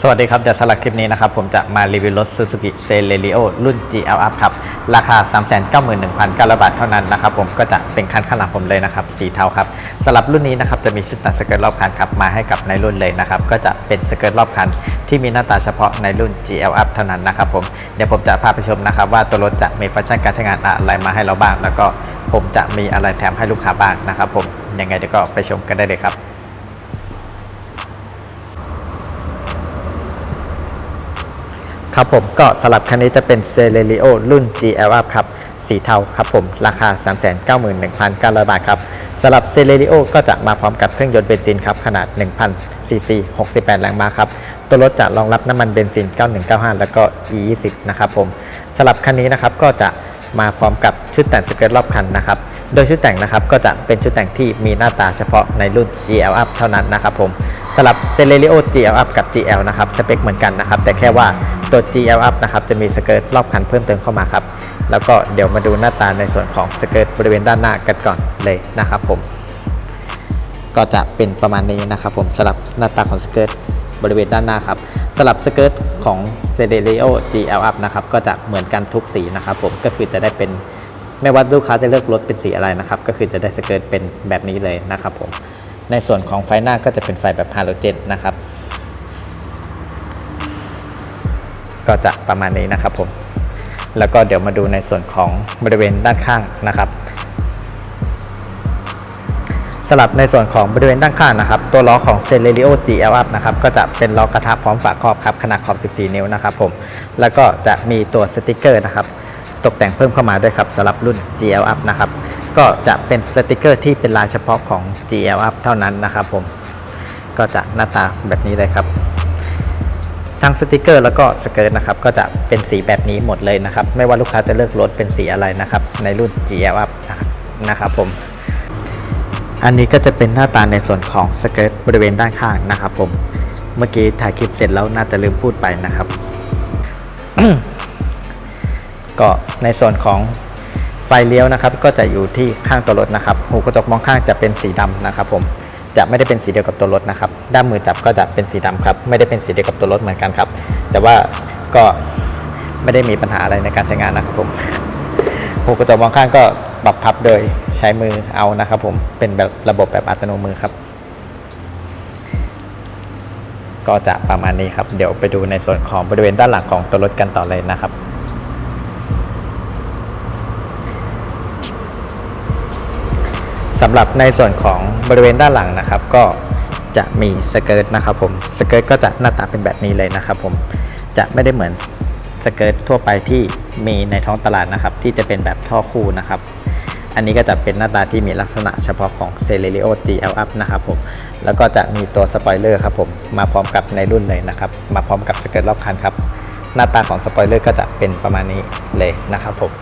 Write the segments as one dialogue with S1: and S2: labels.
S1: สวัสดีครับเดี๋ยวสำหรับคลิปนี้นะครับ ผมจะมารีวิวรถ Suzuki Celerio รุ่น GL Up ครับ ราคา 391,900 บาทเท่านั้นนะครับผมก็จะเป็นคันข้างหลังผมเลยนะครับ สีเทาครับสำหรับรุ่นนี้นะครับจะมีชุดตัดสเกิร์ตรอบคันครับมาให้กับในรุ่นเลยนะครับ ก็จะเป็นสเกิร์ตรอบคัน ที่มีหน้าตาเฉพาะในรุ่น GL Up เท่านั้นนะครับผมเดี๋ยวผมจะพาไปชมนะครับว่าตัวรถจะมีฟังก์ชันการใช้งานอะไรมาให้เราบ้าง แล้วก็ผมจะมีอะไรแถมให้ลูกค้าบ้างนะครับผมยังไงเดี๋ยวก็ไปชมกันได้เลยครับ ครับผมก็สำหรับคันนี้จะเป็น c e l e r i o รุ่น GL Up ครับสีเทาครับผม ราคา 391,900 บาทครับสำหรับ c e l e r i o ก็จะมาพร้อมกับเครื่องยนต์เบนซินครับ ขนาด 1,000ซีซี68 แรงม้าครับ ตัวรถจะรองรับน้ำมันเบนซิน 9195 แล้วก็ E20 นะครับผมสำหรับคันนี้นะครับก็จะมาพร้อมกับชุดแต่งสเกิร์ตรอบคันนะครับ โดยชุดแต่งนะครับก็จะเป็นชุดแต่งที่มีหน้าตาเฉพาะในรุ่น GL Up เท่านั้นนะครับผม สำหรับ c e l e r i o GL Up กับ GL นะครับสเปคเหมือนกันนะครับ แต่แค่ว่าตัว GL Up นะครับจะมีสเกิร์ตรอบคันเพิ่มเติมเข้ามาครับ แล้วก็เดี๋ยวมาดูหน้าตาในส่วนของสเกิร์ตบริเวณด้านหน้ากันก่อนเลยนะครับผม ก็จะเป็นประมาณนี้นะครับผมสำหรับหน้าตาของสเกิร์ตบริเวณด้านหน้าครับสำหรับสเกิร์ตของ c e l e r i o GL Up นะครับก็จะเหมือนกันทุกสีนะครับผมก็คือจะได้เป็นไม่ว่าลูกค้าจะเลือกรถเป็นสีอะไรนะครับก็คือจะได้สเกิร์ตเป็นแบบนี้เลยนะครับผม ในส่วนของไฟหน้าก็จะเป็นไฟแบบฮาโลเจนนะครับ ก็จะประมาณนี้นะครับผมแล้วก็เดี๋ยวมาดูในส่วนของบริเวณด้านข้างนะครับสลับในส่วนของบริเวณด้านข้างนะครับ ตัวล้อของ c e l e r i o GL Up นะครับก็จะเป็นล้อกระทะพร้อมฝาครอบครับขนาดขอบ 14 นิ้วนะครับผมแล้วก็จะมีตัวสติกเกอร์นะครับ ตกแต่งเพิ่มเข้ามาด้วยครับสำหรับรุ่น GL Up นะครับ ก็จะเป็นสติกเกอร์ที่เป็นลายเฉพาะของ GL Up เท่านั้นนะครับผมก็จะหน้าตาแบบนี้เลยครับทั้งสติกเกอร์แล้วก็สเกิร์ตนะครับก็จะเป็นสีแบบนี้หมดเลยนะครับ ไม่ว่าลูกค้าจะเลือกรถเป็นสีอะไรนะครับ ในรุ่น GL Up นะครับผม อันนี้ก็จะเป็นหน้าตาในส่วนของสเกิร์ตบริเวณด้านข้างนะครับผมเมื่อกี้ถ่ายคลิปเสร็จแล้วน่าจะลืมพูดไปนะครับ ก็ในส่วนของ ไฟเลี้ยวนะครับก็จะอยู่ที่ข้างตัวรถนะครับหูกระจกมองข้างจะเป็นสีดำนะครับผมจะไม่ได้เป็นสีเดียวกับตัวรถนะครับด้ามมือจับก็จะเป็นสีดำครับไม่ได้เป็นสีเดียวกับตัวรถเหมือนกันครับ แต่ว่าก็ไม่ได้มีปัญหาอะไรในการใช้งานนะครับผมหูกระจกมองข้างก็ปรับพับโดยใช้มือเอานะครับผมเป็นแบบระบบแบบอัตโนมือครับ ก็จะประมาณนี้ครับ เดี๋ยวไปดูในส่วนของบริเวณด้านหลังของตัวรถกันต่อเลยนะครับำหรับในส่วนของบริเวณด้านหลังนะครับ ก็จะมีสเกิร์ตนะครับผมสเกิร์ตก็จะหน้าตาเป็นแบบนี้เลยนะครับผมจะไม่ได้เหมือนสเกิร์ตทั่วไปที่มีในท้องตลาดนะครับ ที่จะเป็นแบบท่อคู่นะครับ อันนี้ก็จะเป็นหน้าตาที่มีลักษณะเฉพาะของ c e l e r i o GL Up นะครับผมแล้วก็จะมีตัวสปอยเลอร์ครับผมมาพร้อมกับในรุ่นเลยนะครับ มาพร้อมกับสเกิร์ตรอบคันครับหน้าตาของสปอยเลอร์ก็จะเป็นประมาณนี้เลยนะครับผม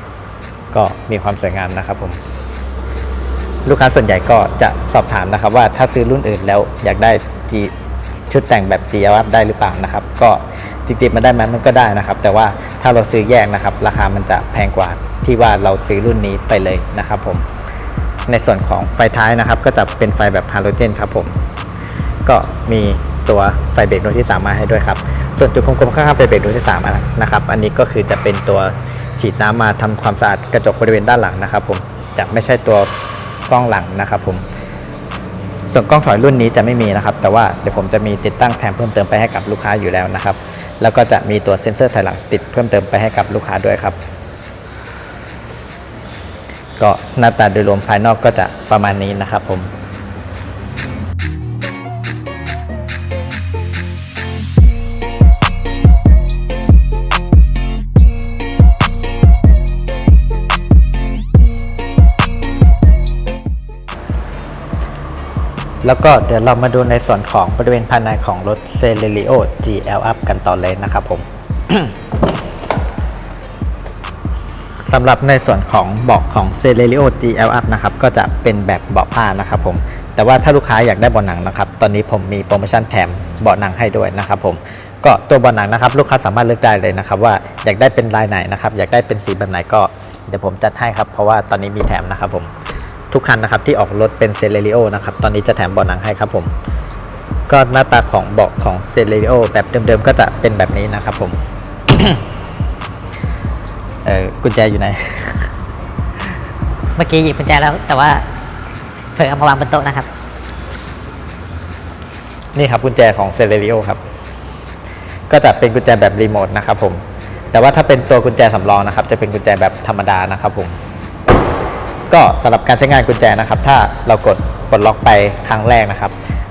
S1: ก็มีความสวยงามนะครับผม ลูกค้าส่วนใหญ่ก็จะสอบถามนะครับ ว่าถ้าซื้อรุ่นอื่นแล้วอยากได้ G ชุดแต่งแบบ G L Up ได้หรือเปล่านะครับ ก็จริงๆมันได้ไหมมันก็ได้นะครับ แต่ว่าถ้าเราซื้อแยกนะครับ ราคามันจะแพงกว่าที่ว่าเราซื้อรุ่นนี้ไปเลยนะครับผมในส่วนของไฟท้ายนะครับ ก็จะเป็นไฟแบบฮาโลเจนครับผมก็มีตัวไฟเบรกดวงที่3มาให้ด้วยครับ ส่วนจุดกลมๆข้างๆไฟเบรกดวงที่3อะนะครับ อันนี้ก็คือจะเป็นตัวฉีดน้ำมาทำความสะอาดกระจกบริเวณด้านหลังนะครับ ผมจะไม่ใช่ตัว กล้องหลังนะครับผมส่วนกล้องถอยรุ่นนี้จะไม่มีนะครับ แต่ว่าเดี๋ยวผมจะมีติดตั้งแถมเพิ่มเติมไปให้กับลูกค้าอยู่แล้วนะครับ แล้วก็จะมีตัวเซ็นเซอร์ถอยหลังติดเพิ่มเติมไปให้กับลูกค้าด้วยครับก็หน้าตาโดยรวมภายนอกก็จะประมาณนี้นะครับผม แล้วก็เดี๋ยวเรามาดูในส่วนของบริเวณภายในของรถ c e l e r i o GL Up กันต่อเลยนะครับผมสำหรับในส่วนของเบาะของ c e l e r i o GL Up นะครับก็จะเป็นแบบเบาะผ้านะครับผมแต่ว่าถ้าลูกค้าอยากได้เบาะหนังนะครับ ตอนนี้ผมมีโปรโมชั่นแถมเบาะหนังให้ด้วยนะครับผมก็ตัวเบาะหนังนะครับ ลูกค้าสามารถเลือกได้เลยนะครับ ว่าอยากได้เป็นลายไหนนะครับ อยากได้เป็นสีแบบไหนก็เดี๋ยวผมจัดให้ครับ เพราะว่าตอนนี้มีแถมนะครับผม ทุกคันนะครับที่ออกรถเป็นเซเลริโอนะครับตอนนี้จะแถมเบาะหนังให้ครับผมก็หน้าตาของเบาะของเซเลโอแบบเดิมๆก็จะเป็นแบบนี้นะครับผมเออกุญแจอยู่ไหน
S2: เมื่อกี้หยิบกุญแจแล้ว แต่ว่าเผลอเอามาวางบนโต๊ะนะครับ
S1: นี่ครับกุญแจของเซเล r ิโอครับ ก็จะเป็นกุญแจแบบรีโมทนะครับผมแต่ว่าถ้าเป็นตัวกุญแจสำรองนะครับ จะเป็นกุญแจแบบธรรมดานะครับผม ก็สำหรับการใช้งานกุญแจนะครับ ถ้าเรากดปลดล็อกไปครั้งแรกนะครับ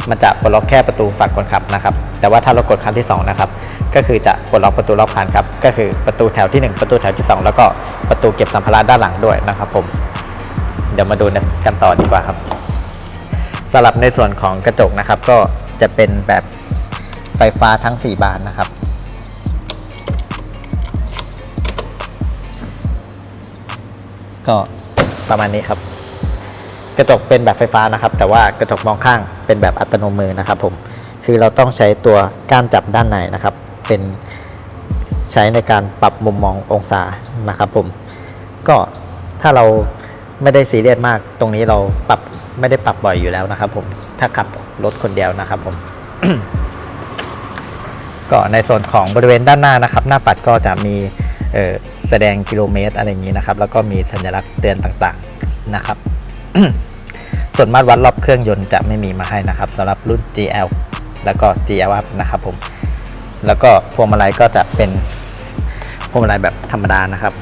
S1: มันจะปลดล็อกแค่ประตูฝั่งคนขับนะครับ แต่ว่าถ้าเรากดครั้งที่สองนะครับ ก็คือจะปลดล็อกประตูรอบคันครับ ก็คือประตูแถวที่หนึ่งประตูแถวที่สองแล้วก็ประตูเก็บสัมภาระด้านหลังด้วยนะครับ ผม เดี๋ยวมาดูกันต่อดีกว่าครับสำหรับในส่วนของกระจกนะครับ ก็จะเป็นแบบไฟฟ้าทั้ง 4 บานนะครับก็ ประมาณนี้ครับ กระจกเป็นแบบไฟฟ้านะครับ แต่ว่ากระจกมองข้างเป็นแบบอัตโนมือนะครับผมคือเราต้องใช้ตัวก้านจับด้านในนะครับ เป็นใช้ในการปรับมุมมององศานะครับผมก็ถ้าเราไม่ได้ซีเรียสมาก ตรงนี้เราปรับไม่ได้ปรับบ่อยอยู่แล้วนะครับผมถ้าขับรถคนเดียวนะครับผมก็ในส่วนของบริเวณด้านหน้านะครับ หน้าปัดก็จะมีเอ่อ สดงกิโลเมตรอะไรอย่างนี้นะครับ แล้วก็มีสัญลักษณ์เตือนต่างๆนะครับ ส่วนมาตรวัดรอบเครื่องยนต์จะไม่มีมาให้นะครับสำหรับรุ่น GL แล้วก็ GL Up นะครับผม แล้วก็พวงมาลัยก็จะเป็นพวงมาลัยแบบธรรมดานะครับ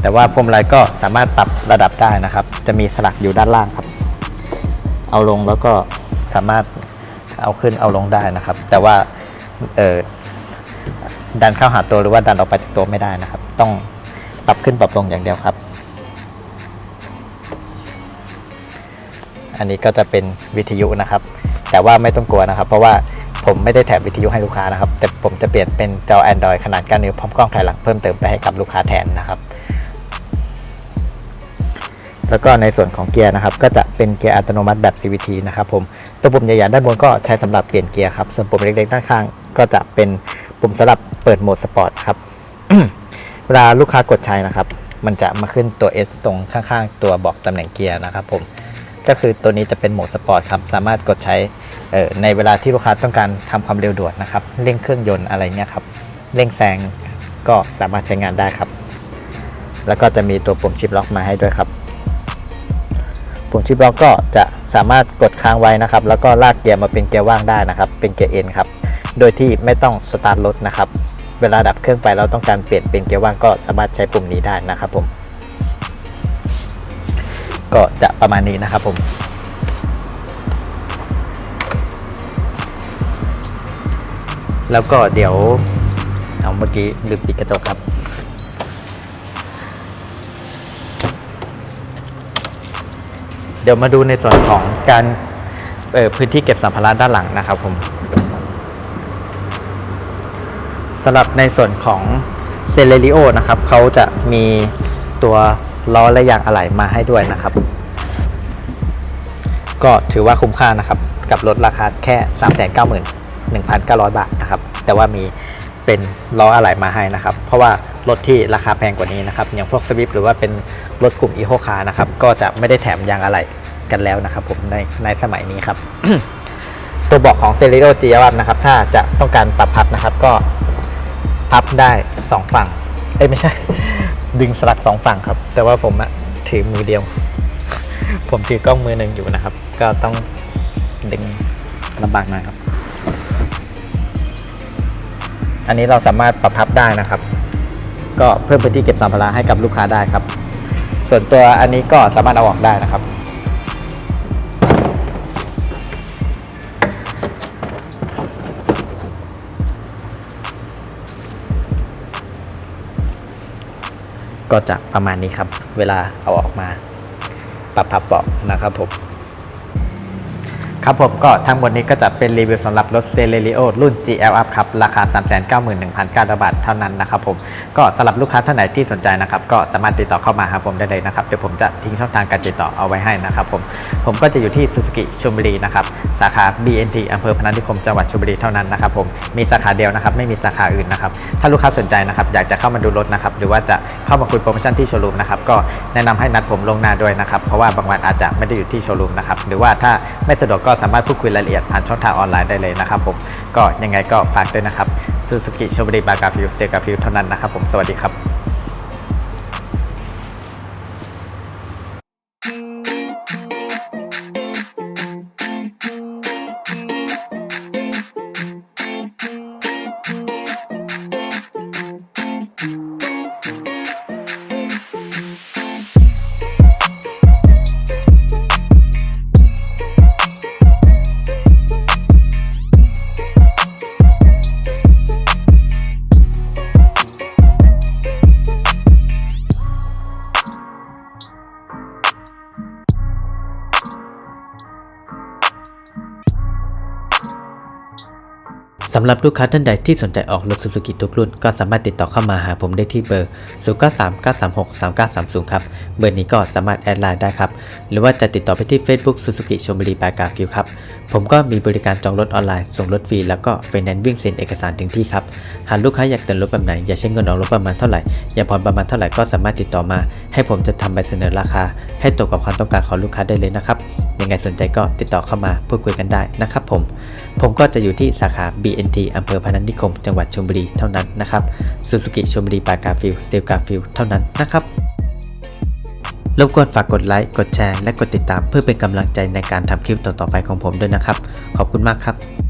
S1: แต่ว่าพวงมาลัยก็สามารถปรับระดับได้นะครับ จะมีสลักอยู่ด้านล่างครับ เอาลงแล้วก็สามารถเอาขึ้นเอาลงได้นะครับ แต่ว่าเออ ดันเข้าหาตัวหรือว่าดันออกไปจากตัวไม่ได้นะครับ ต้องปรับขึ้นปรับลงอย่างเดียวครับ อันนี้ก็จะเป็นวิทยุนะครับ แต่ว่าไม่ต้องกลัวนะครับ เพราะว่าผมไม่ได้แถมวิทยุให้ลูกค้านะครับ แต่ผมจะเปลี่ยนเป็นจอ Android ขนาด9นิ้วพร้อมกล้องถ่ายหลังเพิ่มเติมไปให้กับลูกค้าแทนนะครับแล้วก็ในส่วนของเกียร์นะครับ ก็จะเป็นเกียร์อัตโนมัติแบบ CVT นะครับผมตัวปุ่มใหญ่ๆด้านบนก็ใช้สำหรับเปลี่ยนเกียร์ครับ ส่วนปุ่มเล็กๆด้านข้างก็จะเป็น ปุ่มสำหรับเปิดโหมดสปอร์ตครับ เวลาลูกค้ากดใช้นะครับ มันจะมาขึ้นตัว S ตรงข้างๆ ตัวบอกตำแหน่งเกียร์นะครับผมก็คือตัวนี้จะเป็นโหมดสปอร์ตครับ สามารถกดใช้เอ่อในเวลาที่ลูกค้าต้องการทำความเร็วด่วนนะครับ เร่งเครื่องยนต์อะไรเงี้ยครับ เร่งแซงก็สามารถใช้งานได้ครับ แล้วก็จะมีตัวปุ่มชิปล็อกมาให้ด้วยครับปุ่มชิปล็อกก็จะสามารถกดค้างไว้นะครับ แล้วก็ลากเกียร์มาเป็นเกียร์ว่างได้นะครับ เป็นเกียร์เอ็นครับ โดยที่ไม่ต้องสตาร์ทรถนะครับ เวลาดับเครื่องไปเราต้องการเปลี่ยนเป็นเกียร์ว่างก็สามารถใช้ปุ่มนี้ได้นะครับผม ก็จะประมาณนี้นะครับผมแล้วก็เดี๋ยวเอาเมื่อกี้ลืมปิดกระจกครับ เดี๋ยวมาดูในส่วนของการพื้นที่เก็บสัมภาระด้านหลังนะครับผมสำหรับในส่วนของเซเลริโอนะครับเขาจะมีตัวล้อและยางอะไหล่มาให้ด้วยนะครับ ก็ถือว่าคุ้มค่านะครับ กับรถราคาแค่ 391,900 บาทนะครับ แต่ว่ามีเป็นล้ออะไหล่มาให้นะครับ เพราะว่ารถที่ราคาแพงกว่านี้นะครับ อย่างพวกสวิฟหรือว่าเป็นรถกลุ่มอีโคคาร์นะครับ ก็จะไม่ได้แถมยางอะไหล่กันแล้วนะครับ ผมในในสมัยนี้ครับ ตัวเบอกของเซริโอจีวับนะครับ ถ้าจะต้องการปรับพับนะครับ ก็ พับได้2ฝั่ง เอ้ยไม่ใช่ ดึงสลักสองฝั่งครับ แต่ว่าผมอะถือมือเดียว ผมถือกล้องมือหนึ่งอยู่นะครับ ก็ต้องดึงลำบากหน่อยครับ อันนี้เราสามารถปรับพับได้นะครับ ก็เพิ่มพื้นที่เก็บสัมภาระให้กับลูกค้าได้ครับ ส่วนตัวอันนี้ก็สามารถเอาออกได้นะครับ ก็จะประมาณนี้ครับ เวลาเอาออกมาปรับพับเบาะนะครับผม ครับผมก็ทั้งหมดนี้ก็จะเป็นรีวิวสำหรับรถ c e l e r i o รุ่น GL Up ครับ ราคา 391,900 บาทเท่านั้นนะครับผมก็สำหรับลูกค้าท่านไหนที่สนใจนะครับ ก็สามารถติดต่อเข้ามาหาผมได้เลยนะครับ เดี๋ยวผมจะทิ้งช่องทางการติดต่อเอาไว้ให้นะครับผมผมก็จะอยู่ที่ซูซูกิชลบุรีนะครับ สาขา BNT อำเภอพนัสนิคมจังหวัดชลบุรีเท่านั้นนะครับผมมีสาขาเดียวนะครับไม่มีสาขาอื่นนะครับถ้าลูกค้าสนใจนะครับอยากจะเข้ามาดูรถนะครับหรือว่าจะเข้ามาคุยโปรโมชั่นที่โชว์รูมนะครับก็แนะนำให้นัดผมลงหน้าด้วยนะครับเพราะว่าบางวันอาจจะไม่ได้อยู่ที่โชว์รูมนะครับหรือว่าถ้าไม่สะดวกก็สามารถพูดคุยรายละเอียดผ่านช่องทางออนไลน์ได้เลยนะครับผมก็ยังไงก็ฝากด้วยนะครับซูซูกิชลบุรีบากาฟิลเซกาฟิลเท่านั้นนะครับผมสวัสดีครับำหรับลูกค้าท่านใดที่สนใจออกรถ Suzuki ทุกรุ่น ก็สามารถติดต่อเข้ามาหาผมได้ที่เบอร์ 093 936 3930 ครับ เบอร์นี้ก็สามารถแอดไลน์ได้ครับ หรือว่าจะติดต่อไปที่ Facebook Suzuki ชลบุรีปากาฟิวครับ ผมก็มีบริการจองรถออนไลน์ ส่งรถฟรี แล้วก็ไฟแนนซ์วิ่งเซ็นเอกสารถึงที่ครับ หากลูกค้าอยากเติมรถแบบไหน อยากใช้เงินออกรถประมาณเท่าไหร่ อยากผ่อนประมาณเท่าไหร่ ก็สามารถติดต่อมา ให้ผมจะทำใบเสนอราคา ให้ตรงกับความต้องการของลูกค้าได้เลยนะครับ ยังไงสนใจก็ติดต่อเข้ามาพูดคุยกันได้นะครับผม ผมก็จะอยู่ที่สาขา BNT อำเภอพนัสนิคม จังหวัดชลบุรีเท่านั้นนะครับซูซูกิชลบุรีปากาฟิลสเตลกาฟิลเท่านั้นนะครับรบกวนฝากกดไลค์กดแชร์และกดติดตามเพื่อเป็นกำลังใจในการทำคลิปต่อๆไปของผมด้วยนะครับ ขอบคุณมากครับ